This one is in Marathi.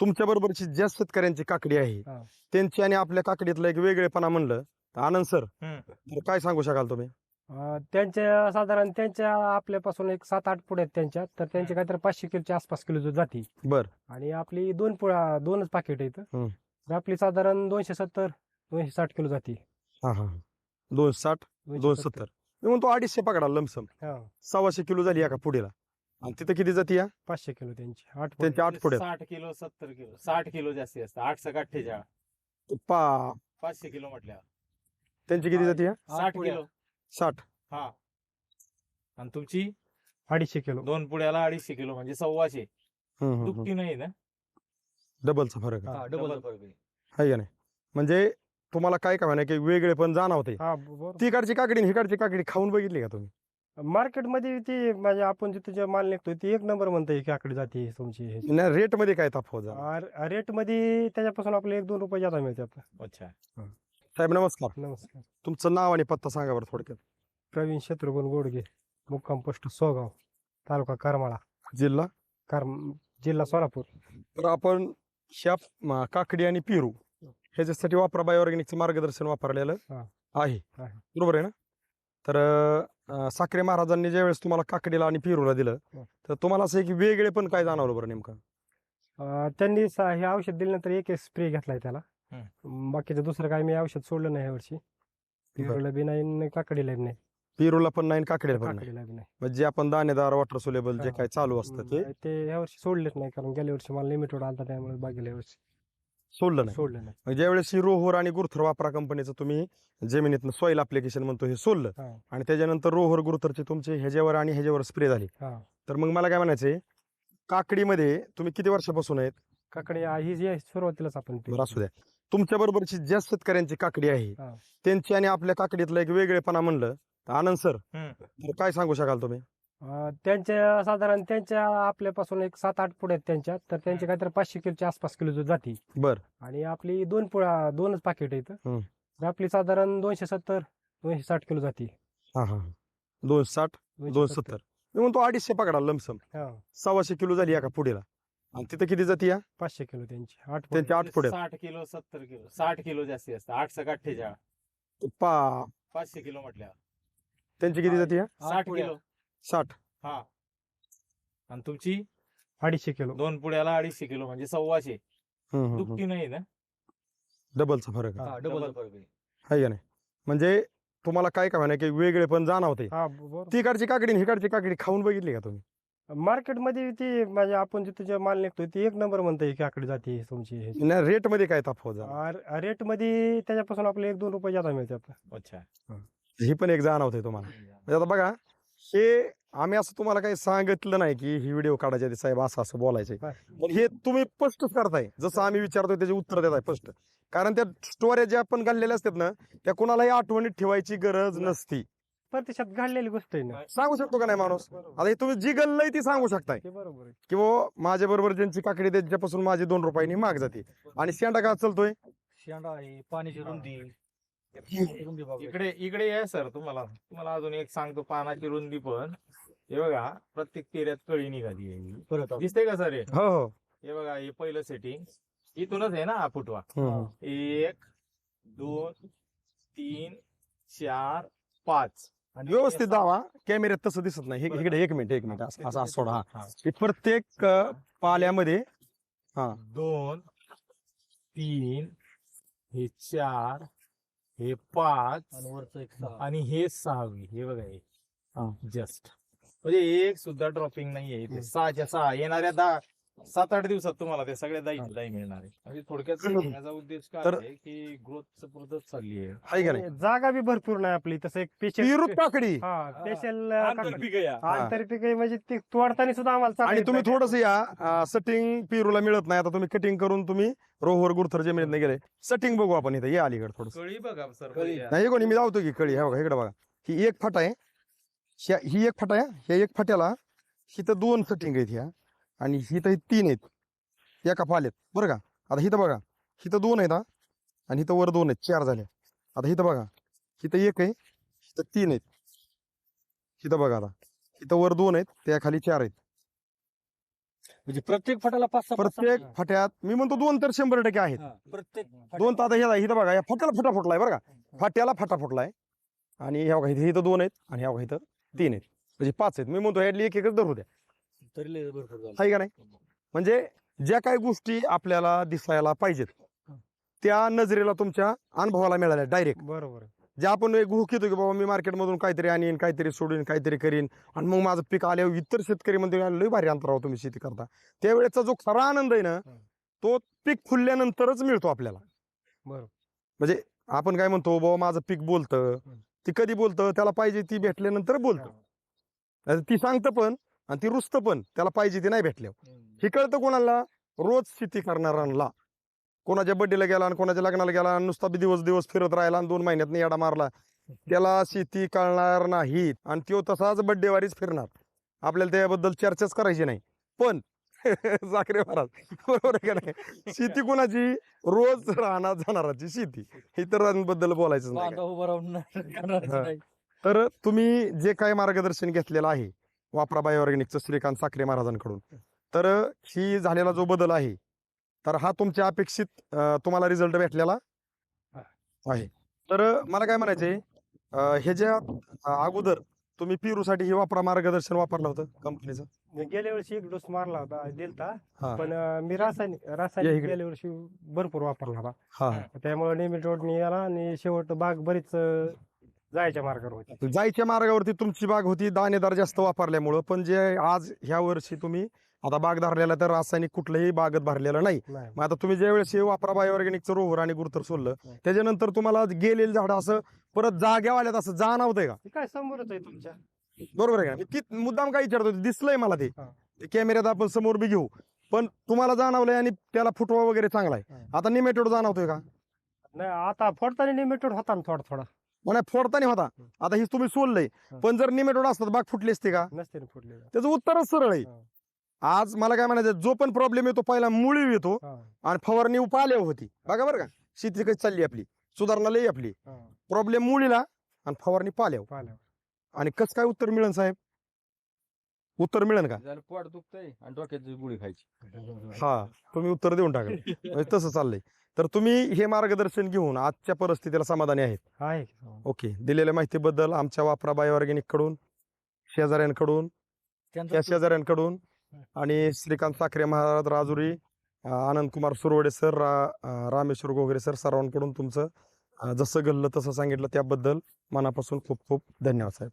तुमच्या बरोबरची ज्या शेतकऱ्यांची काकडी आहे हा. त्यांची आणि आपल्या काकडीतलं एक वेगळेपणा म्हणलं तर आनंद सर हम्म. तर काय सांगू शकाल तुम्ही? अं, त्यांच्या साधारण त्यांच्या आपल्यापासून एक सात आठ पुढे आहेत त्यांच्या तर त्यांचे काहीतरी पाचशे किलोच्या आसपास किलो जाती. बर. आणि आपली दोन पुळा दोनच पाकिट आहेत. हम्म. तर आपली साधारण दोनशे सत्तर दोनशे साठ किलो जाती. हा हा दोन साठ दोन सत्तर. मी म्हणतो अडीचशे पकडा लमसम. हा. सव्वाशे किलो झाली एका पुढेला. आणि तिथं किती जाती या? पाचशे किलो त्यांची आठ पुढे. त्यांचे आठ पुढे साठ किलो सत्तर किलो साठ किलो जास्ती असतं आठ सक अठ्ठेचाळ. पा पाचशे किलो म्हटल्या त्यांची किती जाती या? साठ. किलो. साठ. हा. आणि तुमची? अडीचशे किलो. दोन पुड्याला अडीचशे किलो म्हणजे सव्वाशे. दुपटी नाही ना? डबलचा फरक आहे. हा, डबल फरक आहे. का नाही? म्हणजे तुम्हाला काय काय म्हणा की वेगळे पण जाणवते हा बरोबर. तिकडची काकडी आणि हिकडची काकडी खाऊन बघितली का तुम्ही? मार्केटमध्ये ती म्हणजे आपण जिथे जे माल निघतोय ती एक नंबर म्हणतोय की आकडे जाते तुमची. नाही रेटमध्ये काय तफावत झाला? रेटमध्ये त्याच्यापासून आपले एक दोन रुपये जादा मिळतात अच्छा. साहेब नमस्कार. नमस्कार. तुमचं नाव आणि पत्ता सांगा बरं थोडक्यात. प्रवीण शत्रुघ्न गोडगे मुक्काम पोस्ट सोगाव तालुका करमाळा. जिल्हा? करम जिल्हा सोलापूर. तर आपण ह्या म, काकडी आणि पेरू ह्याच्यासाठी वापरा बायोऑर्गॅनिकचं मार्गदर्शन वापरलेलं हा. आहे. आहे. बरोबर आहे ना? तर अं, साखरे महाराजांनी ज्यावेळेस तुम्हाला काकडीला आणि पेरूला दिलं हा. तर तुम्हाला असं एक वेगळे पण काय जाणवलं बरं नेमकं? अं, त्यांनी सा- हे औषध दिल्यानंतर एक स्प्रे घेतलाय त्याला. बाकीचं दुसरं काय मी औषध सोडलं नाही यावर्षी. पेरूला बी नाही आणि काकडीला बी नाही. पेरूला पण नाही आणि काकडीला पण नाही. काकडीला बी नाही. म्हणजे जे आपण दाणेदार वॉटर सोलेबल जे हा. काय चालू असतं ते? ते यावर्षी सोडलेच नाही कारण गेल्या वर्षी मला लिमिटेड आलता त्यामुळे बाकी वर्षी. सोडलं नाही. सोडलं नाही. म्हणजे ज्यावेळेस ही रोहर आणि गुरुथर वापरा कंपनीचं तुम्ही जमिनीतनं सॉईल अप्लिकेशन म्हणतो हे सोडलं हा. आणि त्याच्यानंतर रोहर गुरुथरचे तुमचे ह्याच्यावर आणि ह्याच्यावर स्प्रे झाले. हा. तर मग मला काय म्हणायचंय काकडीमध्ये तुम्ही किती वर्षापासून आहेत? काकडी आ- ही जी आहे सुरुवातीलाच आपण बरं असू द्या. तुमच्या बरोबरची ज्या शेतकऱ्यांची काकडी आहे हा. त्यांची आणि आपल्या काकडीतलं एक वेगळेपणा म्हणलं तर आनंद सर हम्म. तर काय सांगू शकाल तुम्ही? अं, त्यांच्या साधारण त्यांच्या आपल्यापासून एक सात आठ पुढे आहेत त्यांच्या. तर त्यांचे काहीतरी पाचशे किलोच्या आसपास किलो जाती. बर. आणि आपली दोन पुळा दोनच पाकिट आहेत. हम्म. तर आपली साधारण दोनशे सत्तर दोनशे साठ किलो जाती. हा हा दोन साठ दोन सत्तर. मी म्हणतो अडीचशे पकडा लमसम. हा. सव्वाशे किलो झाली एका पुढेला. आणि तिथं किती जाती या? पाचशे किलो त्यांची. आठ पुढे. त्यांचे आठ पुढे. साठ किलो सत्तर किलो. साठ किलो जास्ती असतं. आठ सक अठ्ठेचाळ. पा पाचशे किलो म्हटल्या त्यांची किती जाती या? साठ. किलो. साठ. हा. आणि तुमची? अडीचशे किलो. दोन पुड्याला अडीचशे किलो म्हणजे सव्वाशे. दुपटी नाही ना? डबलचा फरक आहे. हा, डबल. फरक आहे. है का नाही? म्हणजे तुम्हाला काय काय म्हणा की वेगळे पण जाणवते. हा बरोबर. तिकडची काकडी आणि हिकडची काकडी खाऊन बघितली का तुम्ही? मार्केटमध्ये ती म्हणजे आपण जिथे जे माल निघतोय ती एक नंबर म्हणतोय की आकडे जाते तुमची. नाही रेटमध्ये काय तफावत झाला? रेटमध्ये त्याच्यापासून आपले एक दोन रुपये जादा मिळतात. अच्छा. ही. पण एक जाणवते तुम्हाला. म्हणजे आता बघा हे आम्ही असं तुम्हाला काही सांगितलं नाही की ही व्हिडिओ काढायच्या आधी साहेब असं असं बोलायचे हा. पण हे तुम्ही स्पष्टच करताय. जसं आम्ही विचारतोय त्याचे उत्तर देताय स्पष्ट. कारण त्या स्टोऱ्या ज्या आपण घाललेल्या असतात ना त्या कोणालाही आठवणीत ठेवायची गरज नसती. प्रत्यक्षात घडलेली गोष्ट आहे ना. सांगू शकतो का नाही माणूस? आता हे तुम्ही जी गल्लय ती सांगू शकताय. ते बरोबर आहे. किंवा माझ्या बरोबर ज्यांची काकडी त्यांच्यापासून माझी दोन रुपयांनी माग जाते. आणि शेंडा का चालतोय? शेंडा आहे पाण्याची रुंदी. इकडे इकडे या सर तुम्हाला. तुम्हाला अजून एक सांगतो पानाची रुंदी पण. हे बघा प्रत्येक पेऱ्यात कळी निघाली आहे. दिसते का सर हे? हो हो. हे बघा हे पहिलं सेटिंग इथूनच आहे ना हा फुटवा. एक दोन तीन चार पाच. आणि व्यवस्थित दावा. कॅमेऱ्यात तसं दिसत नाही. हे- इकडे एक मिनिट एक मिनिट. असं असं असं सोडा. हा. हा. हे प्रत्येक अं, पाल्यामध्ये हा. दोन तीन हे चार हे पाच आणि वरचं एक सहा. आणि हे सहावी. हे बघा हे. हा. जस्ट. म्हणजे एक सुद्धा ड्रॉपिंग नाहीये. इथे सहाच्या सहा. येणाऱ्या दहा. सात आठ दिवसात तुम्हाला ते सगळे दाई दाई मिळणार आहे म्हणजे थोडक्यात सांगण्याचा उद्देश काय तर- आहे की ग्रोथ सपोर्टच चालली आहे. का नाही? जागा बी भरपूर नाही आपली. तसं एक पेरू स्पेशल काकडी. हा स्पेशल आंतरपीक आहे. आंतरपीक आहे म्हणजे ती तोडताना सुद्धा आम्हाला आणि चांगली तुम्ही. थोडस या सटिंग पेरूला मिळत नाही. आता तुम्ही कटिंग करून तुम्ही रोहर गुरथर जमिनीत गेले. सटिंग बघू आपण इथे. या अलीकडे थोडस. कळी बघा सर कळी. नाही कोणी मी जावतो की कळी. हे बघा इकडे बघा. ही एक फाटा आहे. ह्या- ही एक फाटा आहे. ह्या एक फाट्याला हिथं दोन सटिंग आहेत ह्या. आणि हिथं तीन आहेत. एका पाल्यात बरं का? आता हिथं बघा. हिथं दोन आहेत हा. आणि हिथं वर दोन आहेत. चार झाले. आता हिथं बघा. हिथं एक आहे. हिथं तीन आहेत. हिथं बघा आता. हिथं वर दोन आहेत. त्या खाली चार आहेत. म्हणजे प्रत्येक फटाला पाच सहा- पाच सहा- प्रत्येक फट्यात मी म्हणतो दोन तर शंभर टक्के आहेत. हा, प्रत्येक दोन तर आता हे इथं बघा. या फट्याला फटा फुटलाय बरं का? फाट्याला फटा फुटलाय. आणि ह्या बघा इथं इथं दोन आहेत आणि ह्या बघा इथं तीन आहेत. म्हणजे पाच आहेत. मी म्हणतो ह्यातली एक एकच धरू द्या. तरी लय भरपूर झालं. आहे का नाही? म्हणजे ज्या काही गोष्टी आपल्याला दिसायला पाहिजेत त्या नजरेला तुमच्या अनुभवाला मिळाल्या डायरेक्ट. बरोबर आहे. जे आपण एक हुक येतो की बाबा मी मार्केटमधून काहीतरी आणीन काहीतरी सोडीन काहीतरी करीन आणि मग माझं पीक आल्यावर इतर शेतकरी म्हणते लय भारी अंतरावर तुम्ही शेती करता. त्यावेळेचा जो खरा आनंद आहे ना तो पीक फुलल्यानंतरच मिळतो आपल्याला. बरोबर. म्हणजे आपण काय म्हणतो बाबा माझं पीक बोलतं. ती कधी बोलतं त्याला पाहिजे ती भेटल्यानंतर बोलतं. ती सांगतं पण आणि ती रुसतं पण त्याला पाहिजे ती नाही भेटल्यावर. हे कळतं कोणाला? रोज शेती करणाऱ्यांना. कोणाच्या बड्डेला गेला आणि कोणाच्या लग्नाला गेला आणि नुसता दिवस दिवस फिरत राहिला आणि दोन महिन्यात येडा मारला. त्याला शेती कळणार नाही आणि तो तसाच बड्डेवारीच फिरणार. आपल्याला त्याबद्दल चर्चाच करायची नाही. पण जाकरे महाराज बरोबर का नाही? शेती कोणाची? रोज राहणार जाणाराची शेती. इतरांबद्दल बोलायचं नाही. तर तुम्ही जे काही मार्गदर्शन घेतलेलं आहे वापरा बायोऑर्गॅनिकचं श्रीकांत साखरे महाराजांकडून. तर ही झालेला जो बदल आहे तर हा तुमच्या अपेक्षित तुम्हाला रिझल्ट भेटलेला आहे. तर मला काय म्हणायचंय हे ज्या अगोदर तुम्ही पिरूसाठी हे वापरा मार्गदर्शन वापरलं होतं कंपनीचं गेल्या वर्षी एक डोस मारला होता दिलता. पण मी रासायनिक रासायनिक. गेल्या वर्षी भरपूर वापरला होता. त्यामुळे नेहमी आला आणि शेवट बाग बरीच जायच्या मार्गावर होती जायच्या मार्गावरती तुमची बाग होती दाणेदार जास्त वापरल्यामुळं. पण जे आज ह्या वर्षी तुम्ही आता बाग धरलेला तर रासायनिक कुठलंही बागत भरलेलं नाही. नाही. मग आता तुम्ही ज्या वेळेस हे वापरा बायोऑर्गॅनिकचं रोहर आणि गुरुतर सोडलं त्याच्यानंतर तुम्हाला गेलेलं झाड असं परत जाग्या आल्यात असं जाणवतंय का? हे काय समोरच आहे तुमच्या. बरोबर आहे का? मी ती मुद्दाम काय विचारतो दिसलंय मला ते. हा. ते कॅमेऱ्यात आपण समोर बी घेऊ. पण तुम्हाला जाणवलंय आणि त्याला फुटवा वगैरे चांगला आहे. हा. आता निमेटोड जाणवतोय का? नाही आता फोडताना निमिटेड होता ना थोडा थोडा म्हणे फोडताना होता. आता ही तुम्ही सोडलंय. हा. पण जर निमेटोड असतात बाग फुटली असते का? नसते ना फुटलेला त्याचं उत्तरच सरळ आहे. आज मला काय म्हणायचं जो पण प्रॉब्लेम येतो पहिला मुळी येतो हा, आणि फवारणी पाल्यावर होती. बघा बरं का शेती कशी चालली आपली. सुधारणा लई आपली. हा, प्रॉब्लेम मुळीला आणि फवारणी पाल्यावर. आणि कसं काय उत्तर मिळेल साहेब? उत्तर मिळेल का? पोट दुखतंय आणि डोक्याची गोळी खायची. हा तुम्ही उत्तर देऊन टाका. म्हणजे तसं चाललंय. तर तुम्ही हे मार्गदर्शन घेऊन आजच्या परिस्थितीला समाधानी आहेत. आहे ओके. दिलेल्या माहितीबद्दल आमच्या वापरा बायोऑर्गॅनिककडून शेजाऱ्यांकडून त्यांचं त्या शेजाऱ्यांकडून आणि श्रीकांत साखरे महाराज राजुरी आनंद कुमार सुरवडे सर रा, अं, रामेश्वर गोगरे सर सर्वांकडून तुमचं अं, जसं घडलं तसं सांगितलं त्याबद्दल मनापासून खूप खूप धन्यवाद साहेब.